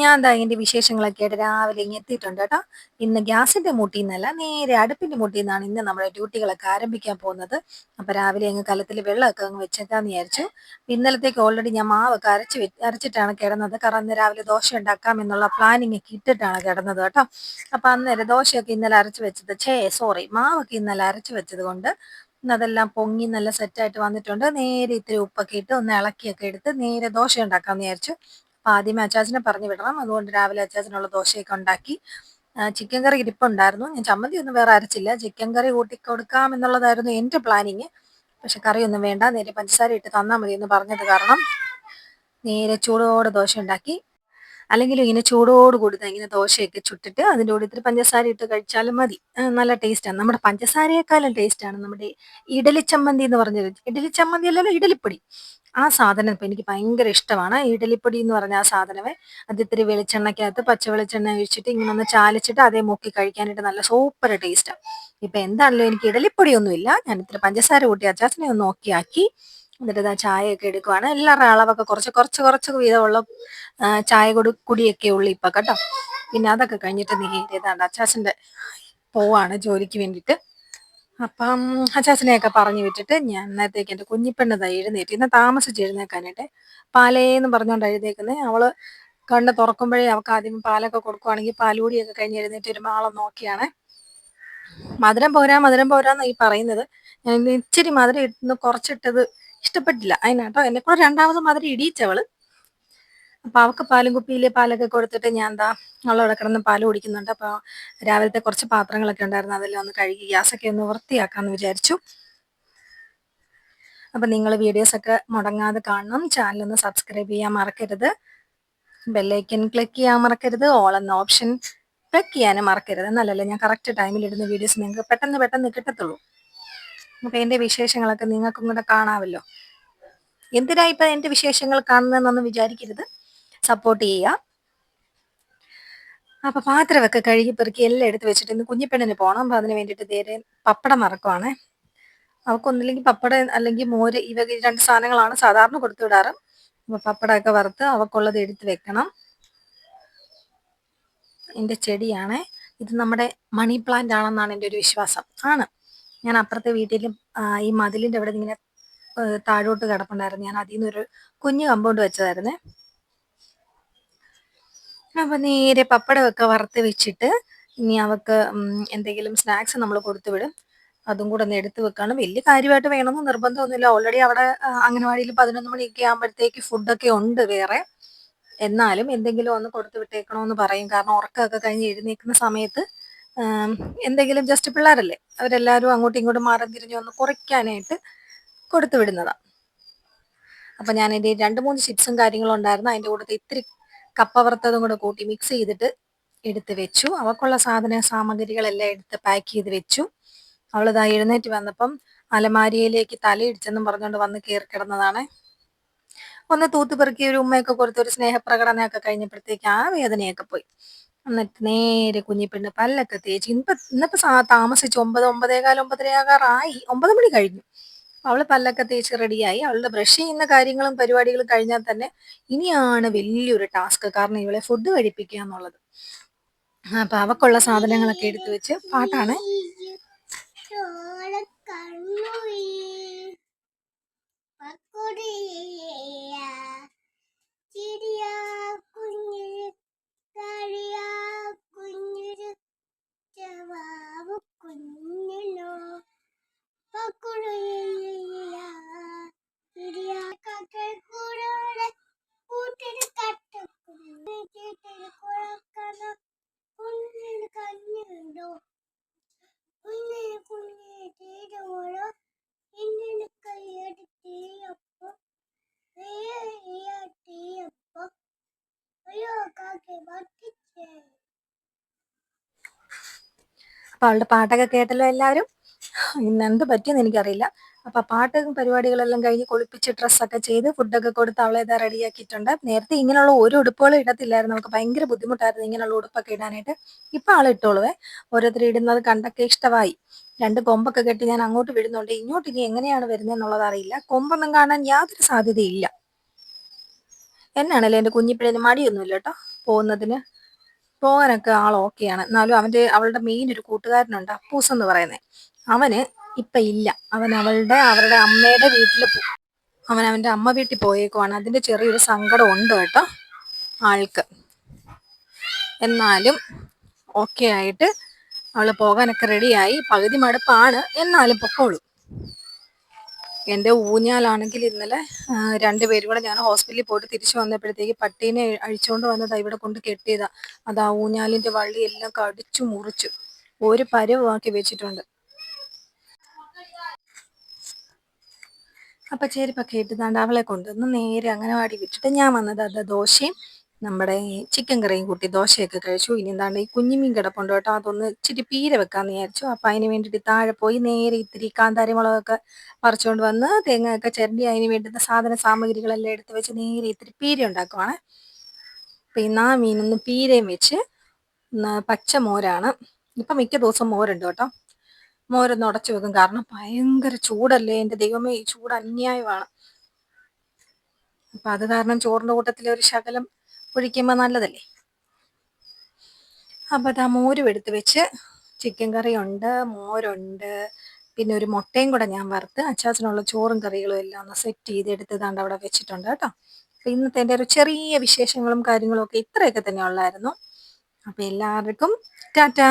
ഞാൻ എന്താ അതിന്റെ വിശേഷങ്ങളൊക്കെ ആയിട്ട് രാവിലെ ഇങ്ങ് എത്തിയിട്ടുണ്ട് കേട്ടോ. ഇന്ന് ഗ്യാസിന്റെ മുട്ടിൽ നിന്നല്ല നേരെ അടുപ്പിന്റെ മുട്ടിൽ നിന്നാണ് ഇന്ന് നമ്മുടെ ഡ്യൂട്ടികളൊക്കെ ആരംഭിക്കാൻ പോകുന്നത്. അപ്പോൾ രാവിലെ അങ്ങ് കലത്തിൽ വെള്ളമൊക്കെ അങ്ങ് വെച്ചേക്കാന്ന് വിചാരിച്ചു. ഇന്നലത്തേക്ക് ഓൾറെഡി ഞാൻ മാവൊക്കെ അരച്ച് അരച്ചിട്ടാണ് കിടന്നത്. കാരണം അന്ന് രാവിലെ ദോശ ഉണ്ടാക്കാം എന്നുള്ള പ്ലാനിങ് ഒക്കെ ഇട്ടിട്ടാണ് കിടന്നത് കേട്ടോ. അപ്പൊ അന്നേരം ദോശയൊക്കെ ഇന്നലെ അരച്ച് വെച്ചത് ഛേ സോറി മാവൊക്കെ ഇന്നലെ അരച്ച് വെച്ചത് കൊണ്ട് ഇന്ന് അതെല്ലാം പൊങ്ങി നല്ല സെറ്റായിട്ട് വന്നിട്ടുണ്ട്. നേരെ ഇത്തിരി ഉപ്പൊക്കെ ഇട്ട് ഒന്ന് ഇളക്കിയൊക്കെ എടുത്ത് നേരെ ദോശ ഉണ്ടാക്കാമെന്ന് വിചാരിച്ചു. അപ്പൊ ആദ്യമേ അച്ചാച്ചനെ പറഞ്ഞു വിടണം. അതുകൊണ്ട് രാവിലെ അച്ചാച്ചനുള്ള ദോശയൊക്കെ ഉണ്ടാക്കി. ചിക്കൻ കറി ഇരിപ്പുണ്ടായിരുന്നു. ഞാൻ ചമ്മന്തി ഒന്നും വേറെ അരച്ചില്ല. ചിക്കൻ കറി കൂട്ടി കൊടുക്കാം എന്നുള്ളതായിരുന്നു എന്റെ പ്ലാനിങ് പക്ഷെ കറിയൊന്നും വേണ്ട. നേരെ പഞ്ചസാര ഇട്ട് തന്നാൽ മതി എന്ന് പറഞ്ഞത് കാരണം നേരെ ചൂടോടെ ദോശ ഉണ്ടാക്കി. അല്ലെങ്കിൽ ഇങ്ങനെ ചൂടോട് കൂടി ഇങ്ങനെ ദോശയൊക്കെ ചുട്ടിട്ട് അതിന്റെ കൂടെ ഇത്തിരി പഞ്ചസാര ഇട്ട് കഴിച്ചാലും മതി. നല്ല ടേസ്റ്റാണ്. നമ്മുടെ പഞ്ചസാരയെക്കാളും ടേസ്റ്റാണ് നമ്മുടെ ഇഡലി ചമ്മന്തി എന്ന് പറഞ്ഞത് ഇഡലി ചമ്മന്തി അല്ലല്ലോ ഇഡലിപ്പൊടി. ആ സാധനം ഇപ്പം എനിക്ക് ഭയങ്കര ഇഷ്ടമാണ്. ഇഡലിപ്പൊടി എന്ന് പറഞ്ഞ ആ സാധനമേ അത് ഇത്തിരി വെളിച്ചെണ്ണയ്ക്കകത്ത് പച്ച വെളിച്ചെണ്ണ ഒഴിച്ചിട്ട് ഇങ്ങനെ ഒന്ന് ചാലിച്ചിട്ട് അതേ മുക്കി കഴിക്കാനായിട്ട് നല്ല സൂപ്പർ ടേസ്റ്റാണ് ഇപ്പം എന്താണല്ലോ എനിക്ക് ഇഡലിപ്പൊടി ഒന്നുമില്ല ഞാൻ ഇത്തിരി പഞ്ചസാര കൂട്ടി അച്ചാച്ചനെ ഒന്ന് നോക്കിയാക്കി. എന്നിട്ട് ഇതാ ചായയൊക്കെ എടുക്കുവാണ്. എല്ലാവരുടെ അളവൊക്കെ കുറച്ച് കുറച്ച് കുറച്ച് വീതമുള്ള ചായ കൊടു കുടിയൊക്കെ ഉള്ളു ഇപ്പൊ കേട്ടോ. പിന്നെ അതൊക്കെ കഴിഞ്ഞിട്ട് നേരെ അച്ചാച്ചന്റെ പോവാണ് ജോലിക്ക് വേണ്ടിയിട്ട്. അപ്പം അച്ചാച്ചനെയൊക്കെ പറഞ്ഞു വിട്ടിട്ട് ഞാൻ ഇന്നത്തേക്ക് എന്റെ കുഞ്ഞിപ്പെണ്ണ് ദാ എഴുന്നേറ്റ് ഇന്ന് താമസിച്ച് എഴുന്നേക്കാനായിട്ട്. പാലേന്ന് പറഞ്ഞുകൊണ്ട് എഴുന്നേക്കുന്നത് അവൾ കണ്ണ് തുറക്കുമ്പോഴേ അവൾക്ക് ആദ്യം പാലൊക്കെ കൊടുക്കുവാണെങ്കിൽ പാലുകൂടിയൊക്കെ കഴിഞ്ഞ് എഴുന്നേറ്റ് വരുമ്പോൾ ആളെ നോക്കിയാണ്. മധുരം പോരാ മധുരം പോരാന്ന് ഈ പറയുന്നത്. ഞാൻ ഇച്ചിരി മധുരം ഇന്ന് കുറച്ചിട്ടത് ഇഷ്ടപ്പെട്ടില്ല. അതിനാട്ടോ എന്നെ കൂടെ രണ്ടാമത് മാതിരി ഇടിയിച്ചവൾ അപ്പൊ അവക്ക് പാലും കുപ്പിയിൽ പാലൊക്കെ കൊടുത്തിട്ട് ഞാൻ എന്താ അവളവിടെ കിടന്ന് പാൽ കുടിക്കുന്നുണ്ട്. അപ്പൊ രാവിലത്തെ കുറച്ച് പാത്രങ്ങളൊക്കെ ഉണ്ടായിരുന്നു. അതെല്ലാം ഒന്ന് കഴുകി ഗ്യാസൊക്കെ ഒന്ന് വൃത്തിയാക്കാന്ന് വിചാരിച്ചു. അപ്പൊ നിങ്ങൾ വീഡിയോസ് ഒക്കെ മുടങ്ങാതെ കാണണം. ചാനൽ ഒന്ന് സബ്സ്ക്രൈബ് ചെയ്യാൻ മറക്കരുത്. ബെല്ലൈക്കൻ ക്ലിക്ക് ചെയ്യാൻ മറക്കരുത്. ഓൾ എന്ന ഓപ്ഷൻ ക്ലിക്ക് ചെയ്യാനും മറക്കരുത്. എന്നല്ലല്ലോ ഞാൻ കറക്റ്റ് ടൈമിൽ ഇടുന്ന വീഡിയോസ് നിങ്ങൾക്ക് പെട്ടെന്ന് പെട്ടെന്ന് കിട്ടത്തുള്ളൂ. അപ്പൊ എന്റെ വിശേഷങ്ങളൊക്കെ നിങ്ങൾക്കും കൂടെ കാണാമല്ലോ. എന്തിനാ ഇപ്പൊ എന്റെ വിശേഷങ്ങൾ കാണുന്നതെന്നൊന്നും വിചാരിക്കരുത്. സപ്പോർട്ട് ചെയ്യുക. അപ്പൊ പാത്രമൊക്കെ കഴുകി പെറുക്കി എല്ലാം എടുത്ത് വെച്ചിട്ട് ഇന്ന് കുഞ്ഞിപ്പെണ്ണിന് പോകണം അപ്പൊ അതിന് വേണ്ടിയിട്ട് നേരെ പപ്പടം മറക്കുവാണ് അവക്കൊന്നില്ലെങ്കിൽ പപ്പടം അല്ലെങ്കിൽ മോര് ഇവ രണ്ട് സാധനങ്ങളാണ് സാധാരണ കൊടുത്തു വിടാറ്. അപ്പൊ പപ്പടമൊക്കെ വറുത്ത് അവക്കുള്ളത് എടുത്ത് വെക്കണം. എന്റെ ചെടിയാണേ. ഇത് നമ്മുടെ മണി പ്ലാന്റ് ആണെന്നാണ് എന്റെ ഒരു വിശ്വാസം. ആണ്. ഞാൻ അപ്പുറത്തെ വീട്ടിലും ഈ മതിലിന്റെ അവിടെ ഇങ്ങനെ താഴോട്ട് കിടപ്പുണ്ടായിരുന്നു. ഞാൻ അതിൽ നിന്നൊരു കുഞ്ഞു കമ്പൗണ്ട് വെച്ചതായിരുന്നു. അപ്പൊ നേരെ പപ്പടമൊക്കെ വറുത്ത് വെച്ചിട്ട് ഇനി അവക്ക് എന്തെങ്കിലും സ്നാക്സ് നമ്മൾ കൊടുത്തു വിടും. അതും കൂടെ ഒന്ന് എടുത്തു വെക്കാണ്. വലിയ കാര്യമായിട്ട് വേണമെന്ന് നിർബന്ധമൊന്നുമില്ല. ഓൾറെഡി അവിടെ അംഗനവാടിയിൽ പതിനൊന്ന് മണിയൊക്കെ ആകുമ്പോഴത്തേക്ക് ഫുഡൊക്കെ ഉണ്ട് വേറെ. എന്നാലും എന്തെങ്കിലും ഒന്ന് കൊടുത്തു വിട്ടേക്കണമെന്ന് പറയും. കാരണം ഉറക്കമൊക്കെ കഴിഞ്ഞ് എഴുന്നേക്കുന്ന സമയത്ത് എന്തെങ്കിലും ജസ്റ്റ് പിള്ളേരല്ലേ അവരെല്ലാവരും അങ്ങോട്ടും ഇങ്ങോട്ടും മാറി തിരിഞ്ഞ് ഒന്ന് കുറയ്ക്കാനായിട്ട് കൊടുത്തു വിടുന്നതാണ് അപ്പം ഞാൻ എന്റെ രണ്ട് മൂന്ന് ചിപ്സും കാര്യങ്ങളും ഉണ്ടായിരുന്നു അതിന്റെ കൂടെ ഇത്തിരി കപ്പ വറുത്തതും കൂടെ കൂട്ടി മിക്സ് ചെയ്തിട്ട് എടുത്ത് വെച്ചു. അവക്കുള്ള സാധന സാമഗ്രികളെല്ലാം എടുത്ത് പാക്ക് ചെയ്ത് വെച്ചു. അവളിതാ എഴുന്നേറ്റ് വന്നപ്പം അലമാരിയിലേക്ക് തലയിടിച്ചെന്നും പറഞ്ഞുകൊണ്ട് വന്ന് കയറി കിടന്നതാണ്. ഒന്ന് തൂത്തുപെറുക്കി ഒരു ഉമ്മയൊക്കെ കൊടുത്ത് ഒരു സ്നേഹപ്രകടനമൊക്കെ കഴിഞ്ഞപ്പോഴത്തേക്ക് ആ വേദനയൊക്കെ പോയി. എന്നിട്ട് നേരെ കുഞ്ഞിപ്പെണ്ണ് പല്ലൊക്കെ തേച്ച് ഇന്നിപ്പോ ഇന്നിപ്പോൾ സാ- താമസിച്ച് ഒമ്പത് ഒമ്പതേകാൽ ഒമ്പതരയാകാറായി. ഒമ്പത് മണി കഴിഞ്ഞു. അവൾ പല്ലൊക്കെ തേച്ച് റെഡിയായി. അവളുടെ ബ്രഷ് ചെയ്യുന്ന കാര്യങ്ങളും പരിപാടികളും കഴിഞ്ഞാൽ തന്നെ ഇനിയാണ് വലിയൊരു ടാസ്ക്. കാരണം ഇവളെ ഫുഡ് കഴിപ്പിക്കുക എന്നുള്ളത്. അപ്പൊ അവക്കുള്ള സാധനങ്ങളൊക്കെ എടുത്തു വെച്ച് പാട്ടാണ്. ചിരിയാ അപ്പൊ അവളുടെ പാട്ടൊക്കെ കേട്ടല്ലോ എല്ലാവരും? ഇന്ന് എന്ത് പറ്റിയെന്ന് എനിക്കറിയില്ല. അപ്പൊ പാട്ടും പരിപാടികളെല്ലാം കഴിഞ്ഞ് കുളിപ്പിച്ച് ഡ്രസ്സൊക്കെ ചെയ്ത് ഫുഡൊക്കെ കൊടുത്ത് അവളെ ഇതാ റെഡിയാക്കിയിട്ടുണ്ട്. നേരത്തെ ഇങ്ങനെയുള്ള ഒരു ഉടുപ്പുകളും ഇടത്തില്ലായിരുന്നു. നമുക്ക് ഭയങ്കര ബുദ്ധിമുട്ടായിരുന്നു ഇങ്ങനെയുള്ള ഉടുപ്പൊക്കെ ഇടാനായിട്ട്. ഇപ്പൊ ആൾ ഇട്ടോളുവേ. ഓരോരുത്തർ ഇടുന്നത് കണ്ടൊക്കെ ഇഷ്ടമായി. രണ്ട് കൊമ്പൊക്കെ കെട്ടി ഞാൻ അങ്ങോട്ട് വിടുന്നുണ്ട്. ഇങ്ങോട്ട് ഇനി എങ്ങനെയാണ് വരുന്നതെന്നുള്ളത് അറിയില്ല. കൊമ്പൊന്നും കാണാൻ യാതൊരു സാധ്യതയില്ല. എന്നാണല്ലേ എന്റെ കുഞ്ഞിപ്പിഴേന് മടിയൊന്നുമില്ല കേട്ടോ? പോകുന്നതിന്. പോകാനൊക്കെ ആൾ ഓക്കെയാണ് എന്നാലും അവന്റെ അവളുടെ മെയിൻ ഒരു കൂട്ടുകാരനുണ്ട് അപ്പൂസ് എന്ന് പറയുന്നത് അവന് ഇപ്പം ഇല്ല. അവൻ അവളുടെ അവരുടെ അമ്മയുടെ വീട്ടിൽ അവൻ അവന്റെ അമ്മ വീട്ടിൽ പോയേക്കുവാണ്. അതിന്റെ ചെറിയൊരു സങ്കടം ഉണ്ട് കേട്ടോ ആൾക്ക്. എന്നാലും ഓക്കെ ആയിട്ട് അവൾ പോകാനൊക്കെ റെഡിയായി പകുതി മടുപ്പാണ്. എന്നാലും പൊക്കോളൂ. എന്റെ ഊഞ്ഞാലാണെങ്കിൽ ഇന്നലെ രണ്ട് രണ്ടുപേരും കൂടെ ഞാൻ ഹോസ്പിറ്റലിൽ പോയിട്ട് തിരിച്ചു വന്നപ്പോഴത്തേക്ക് പട്ടീനെ അഴിച്ചുകൊണ്ട് വന്നതാണ് ഇവിടെ കൊണ്ട് കെട്ടിയതാണ് അത് ആ ഊഞ്ഞാലിന്റെ വള്ളി എല്ലാം കടിച്ചു മുറിച്ചു. ഒരു പരുവാക്കി വെച്ചിട്ടുണ്ട്. അപ്പം ചേരിപ്പൊക്കെ ഇട്ട് അവളെ കൊണ്ടുവന്ന് നേരെ അങ്ങനെ വാടി വിട്ടിട്ട് ഞാൻ വന്നത്. അത് ദോശയും നമ്മുടെ ചിക്കൻ കറിയും കൂട്ടി ദോശയൊക്കെ കഴിച്ചു. ഇനി എന്താണ് ഈ കുഞ്ഞിമീൻ കിടപ്പുണ്ട് കേട്ടോ. അതൊന്ന് ഇച്ചിരി പീര വെക്കാന്ന് വിചാരിച്ചു. അപ്പൊ അതിന് വേണ്ടിയിട്ട് താഴെ പോയി നേരെ ഇത്തിരി കാന്താരി മുളകൊക്കെ പറിച്ചുകൊണ്ട് വന്ന് തേങ്ങയൊക്കെ ചിരണ്ടി അതിന് വേണ്ടുന്ന സാധന സാമഗ്രികളെല്ലാം എടുത്ത് വെച്ച് നേരെ ഇത്തിരി പീര ഉണ്ടാക്കുവാണ്. പിന്നെ ആ മീനൊന്ന് പീരയും വെച്ച് പച്ച മോരാണ്. ഇപ്പൊ മിക്ക ദിവസവും മോരുണ്ട് കേട്ടോ. മോരൊന്ന് ഉടച്ചു വെക്കും. കാരണം ഭയങ്കര ചൂടല്ലേ. എന്റെ ദൈവമേ ഈ ചൂട് അന്യായമാണ്. അപ്പൊ അത് കാരണം ചോറിന്റെ കൂട്ടത്തിൽ ഒരു ശകലം ഒഴിക്കുമ്പോ നല്ലതല്ലേ? അപ്പോൾ അത് ആ മോരും എടുത്ത് വെച്ച് ചിക്കൻ കറി ഉണ്ട് മോരുണ്ട് പിന്നെ ഒരു മുട്ടയും കൂടെ ഞാൻ വറുത്ത് അച്ചാച്ചനുള്ള ചോറും കറികളും എല്ലാം ഒന്ന് സെറ്റ് ചെയ്ത് എടുത്ത് അവിടെ വെച്ചിട്ടുണ്ട് കേട്ടോ. അപ്പൊ ഇന്നത്തെ എന്റെ ഒരു ചെറിയ വിശേഷങ്ങളും കാര്യങ്ങളും ഒക്കെ ഇത്രയൊക്കെ തന്നെ ഉള്ളായിരുന്നു. അപ്പോൾ എല്ലാവർക്കും ടാറ്റാ!